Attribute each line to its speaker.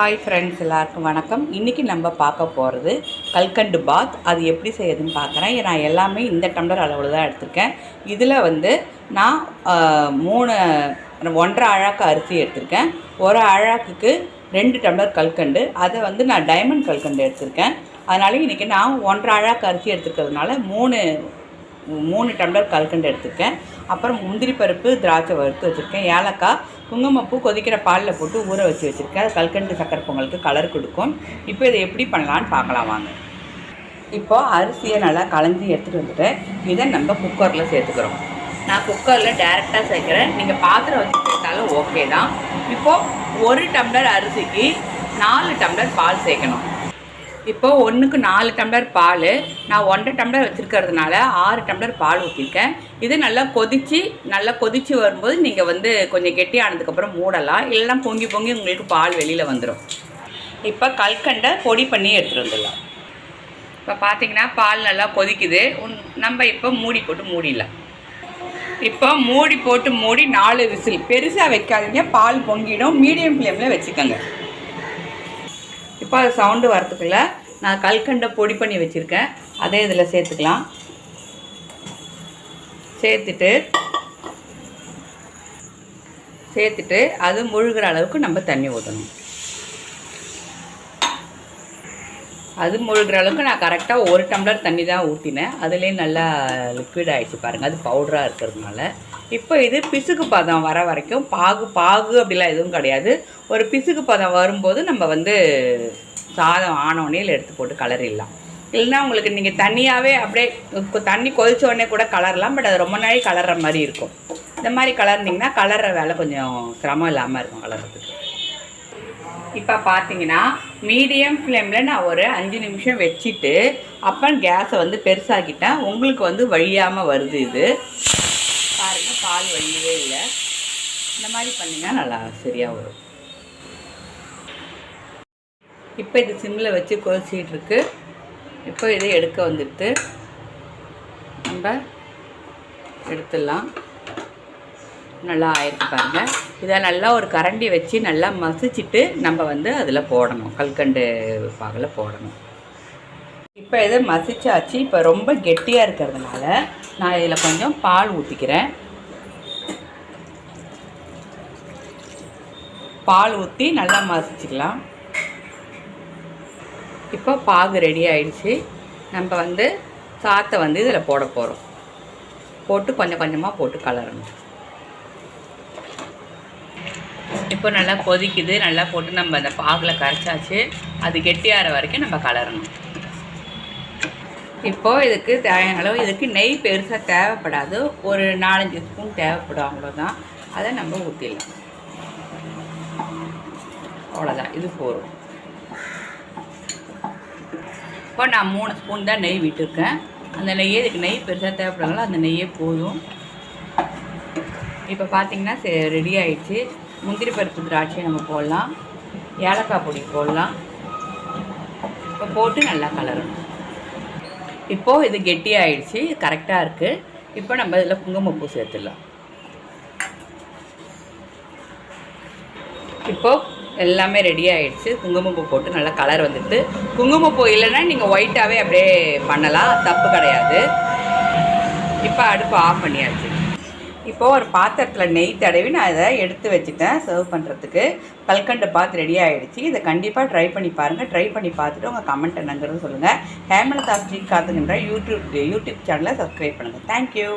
Speaker 1: Hi friends எல்லாருக்கும் வணக்கம். இன்றைக்கி நம்ம பார்க்க போகிறது கல்கண்டு பாத். அது எப்படி செய்யுதுன்னு பார்க்குறேன். நான் எல்லாமே இந்த டம்ளர் அளவில் தான் எடுத்திருக்கேன். இதில் வந்து நான் மூணு ஒன்றரை அழாக்கு அரிசி எடுத்திருக்கேன். ஒரு அழாக்குக்கு ரெண்டு டம்ளர் கல்கண்டு. அதை வந்து நான் டைமண்ட் கல்கண்டு எடுத்திருக்கேன். அதனால இன்றைக்கி நான் ஒன்றரை அழாக்கு அரிசி எடுத்துருக்கிறதுனால மூணு மூணு டம்ளர் கல்கண்டு எடுத்துருக்கேன். அப்புறம் முந்திரி பருப்பு திராட்சை வறுத்து வச்சுருக்கேன். ஏலக்காய் குங்குமப்பூ கொதிக்கிற பாலில் போட்டு ஊற வச்சு வச்சுருக்கேன். கல்கண்டு சக்கரை பொங்கலுக்கு கலர் கொடுக்கும். இப்போ இதை எப்படி பண்ணலான்னு பார்க்கலாம் வாங்க. இப்போ அரிசியை நல்லா களைஞ்சி எடுத்துகிட்டு வந்துட்டேன். இதை நம்ம குக்கரில் சேர்த்துக்கிறோம். நான் குக்கரில் டேரெக்டாக சேர்க்குறேன். நீங்கள் பாத்திரம் வச்சு சேர்த்தாலும் ஓகே தான். இப்போது ஒரு டம்ளர் அரிசிக்கு நாலு டம்ளர் பால் சேர்க்கணும். இப்போ ஒன்றுக்கு நாலு டம்ளர் பால் நான் ஒன்றரை டம்ளர் வச்சுருக்கிறதுனால ஆறு டம்ளர் பால் ஊற்றிருக்கேன் இது நல்லா கொதித்து நல்லா கொதித்து வரும்போது நீங்கள் வந்து கொஞ்சம் கெட்டியானதுக்கப்புறம் மூடலாம். இல்லைன்னா பொங்கி பொங்கி உங்களுக்கு பால் வெளியில் வந்துடும் இப்போ கல்கண்டை பொடி பண்ணி எடுத்துகிட்டு வந்துடலாம். இப்போ பார்த்தீங்கன்னா பால் நல்லா கொதிக்குது. நம்ம இப்போ மூடி போட்டு மூடிடலாம். இப்போ மூடி போட்டு மூடி நாலு விசில். பெருசாக வைக்காதீங்க. பால் பொங்கிடும். மீடியம் ஃப்ளேமில் வச்சுக்கோங்க. இப்போ சவுண்டு வரத்துக்குள்ள நான் கல்கண்டை பொடி பண்ணி வச்சுருக்கேன். அதே இதில் சேர்த்துக்கலாம். சேர்த்துட்டு சேர்த்துட்டு அது முழுகிற அளவுக்கு நம்ம தண்ணி ஊற்றணும் அது முழுகிற அளவுக்கு நான் கரெக்டாக ஒரு டம்ளர் தண்ணி தான் ஊற்றினேன் அதுலேயே நல்லா லிக்விட் ஆகிடுச்சு பாருங்கள் அது பவுடராக இருக்கிறதுனால. இப்போ இது பிசுக்கு பதம் வர வரைக்கும் பாகு பாகு அப்படிலாம் எதுவும் கிடையாது. ஒரு பிசுக்கு பதம் வரும்போது நம்ம வந்து சாதம் ஆனோடனே எடுத்து போட்டு கலரிடலாம் இல்லைன்னா உங்களுக்கு நீங்கள் தனியாகவே அப்படியே தண்ணி கொதிச்ச உடனே கூட கலரலாம் பட் அது ரொம்ப நாளைக்கு கலர்ற மாதிரி இருக்கும். இந்த மாதிரி கலர்னிங்கன்னா கலர்ற வேலை கொஞ்சம் சிரமம் இல்லாமல் இருக்கும் கலர்றதுக்கு. இப்போ பார்த்தீங்கன்னா மீடியம் ஃப்ளேமில் நான் ஒரு அஞ்சு நிமிஷம் வச்சுட்டு அப்புறம் கேஸை வந்து பெருசாக்கிட்டேன். உங்களுக்கு வந்து வழியாமல் வருது இது. பாருங்கள் பால் வழியவே இல்லை. இந்த மாதிரி பண்ணிங்கன்னா நல்லா சரியாக வரும். இப்போ இது சிம்மில் வச்சு கொதிச்சிட்டு இருக்கு. இப்போ இதை எடுக்க வந்துடுது நம்ம எடுத்துடலாம். நல்லா ஆயிருக்கு இதை நல்லா ஒரு கரண்டி வச்சு நல்லா மசிச்சுட்டு நம்ம வந்து அதில் போடணும். கல்கண்டு பாகில் போடணும். இப்போ இதை மசிச்சாச்சு. இப்போ ரொம்ப கெட்டியாக இருக்கிறதுனால நான் இதில் கொஞ்சம் பால் ஊற்றிக்கிறேன் பால் ஊற்றி நல்லா மசிச்சுக்கலாம். இப்போ பாகு ரெடி ஆயிடுச்சு. நம்ம வந்து சாத்தை வந்து இதில் போட போகிறோம் போட்டு கொஞ்சம் கொஞ்சமாக போட்டு கலரணும். இப்போ நல்லா கொதிக்குது நல்லா போட்டு நம்ம அந்த பாகில் கரைச்சாச்சு. அது கெட்டியாகிற வரைக்கும் நம்ம கலரணும். இப்போது இதுக்கு தேவையான அளவு இதுக்கு நெய் பெருசாக தேவைப்படாது. ஒரு நாலஞ்சு ஸ்பூன் தேவைப்படும் அவ்வளோதான் அதை நம்ம ஊற்றிடலாம் அவ்வளோதான் இது போதும். இப்போ நான் மூணு ஸ்பூன் தான் நெய் விட்டுருக்கேன். அந்த நெய்யே இதுக்கு நெய் பெருசாக தேவைப்படுறாங்களோ அந்த நெய்யே போதும். இப்போ பார்த்தீங்கன்னா ரெடி ஆயிடுச்சு. முந்திரி பருப்பு திராட்சை நம்ம போடலாம். ஏலக்காய் பொடி போடலாம். இப்போ போட்டு நல்லா கலரணும். இப்போது இது கெட்டியாகிடுச்சு கரெக்டாக இருக்குது இப்போ நம்ம இதில் குங்குமப்பூ சேர்த்துடலாம். இப்போது எல்லாமே ரெடி ஆகிடுச்சு குங்குமப்பூ போட்டு நல்லா கலர் வந்துட்டு. குங்குமப்பூ இல்லைன்னா நீங்கள் ஒயிட்டாகவே அப்படியே பண்ணலாம். தப்பு கிடையாது. இப்போ அடுப்பு ஆஃப் பண்ணியாச்சு. இப்போது ஒரு பாத்திரத்தில் நெய் தடவி நான் இதை எடுத்து வச்சுட்டேன் சர்வ் பண்ணுறதுக்கு கல்கண்டு பார்த்து ரெடி ஆகிடுச்சு இதை கண்டிப்பாக ட்ரை பண்ணி பாருங்கள் ட்ரை பண்ணி பார்த்துட்டு உங்கள் கமெண்ட் என்னங்கிறது சொல்லுங்கள் ஹேமலதா ஸ்ரீ காத்துங்கிற யூடியூப் யூடியூப் சேனலை சப்ஸ்கிரைப் பண்ணுங்கள் தேங்க்யூ